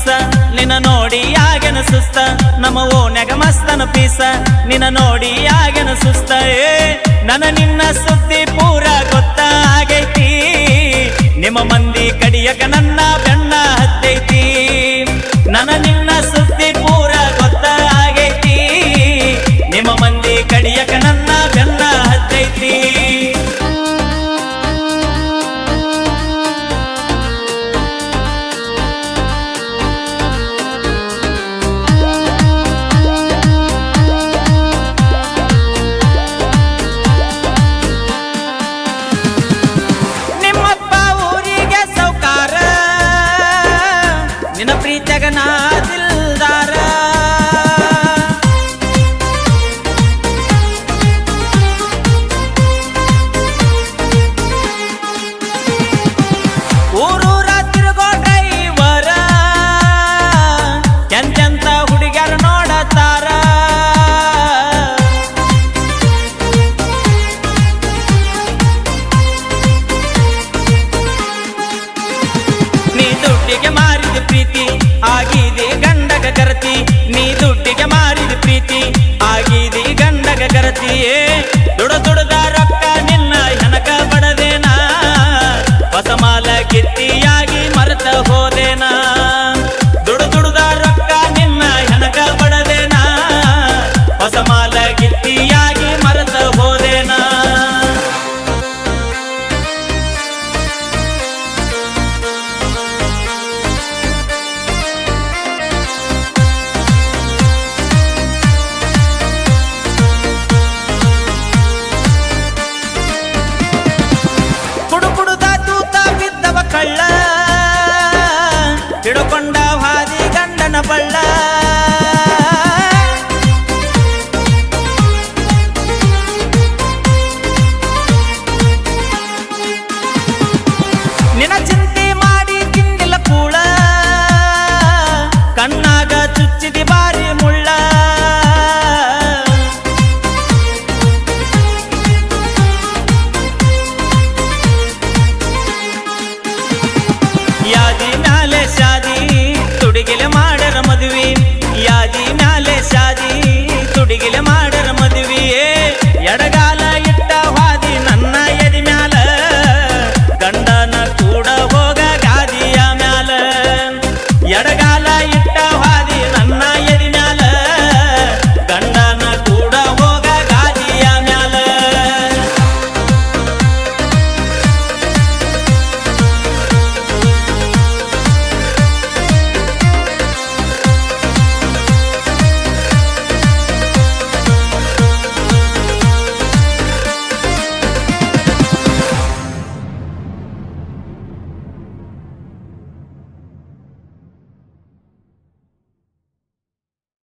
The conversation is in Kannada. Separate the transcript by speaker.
Speaker 1: ಪೀಸ ನಿನ್ನ ನೋಡಿ ಆಗ್ಯನ ಸುಸ್ತ. ನಮ್ಮ ಓನ್ಯಾಗ ಮಸ್ತನ ಪೀಸ, ನಿನ್ನ ನೋಡಿ ಆಗ್ಯನ ಸುಸ್ತ. ಏ ನನ ನಿನ್ನ ಸುದ್ದಿ ಪೂರ ಗೊತ್ತಾಗೈತಿ ನಿಮ್ಮ ಮಂದಿ ಕಡಿಯಕ ನನ್ನ ಬೆಣ್ಣ ಹತ್ತೈತಿ. ನನ ನಿನ್ನ ಸುದ್ದಿ ಪೂರ ಗೊತ್ತಾಗೈತಿ ನಿಮ್ಮ ಮಂದಿ ನಿನ್ನ ಪ್ರೀತಿಯಾಗ ನಾ சிடுகொண்ட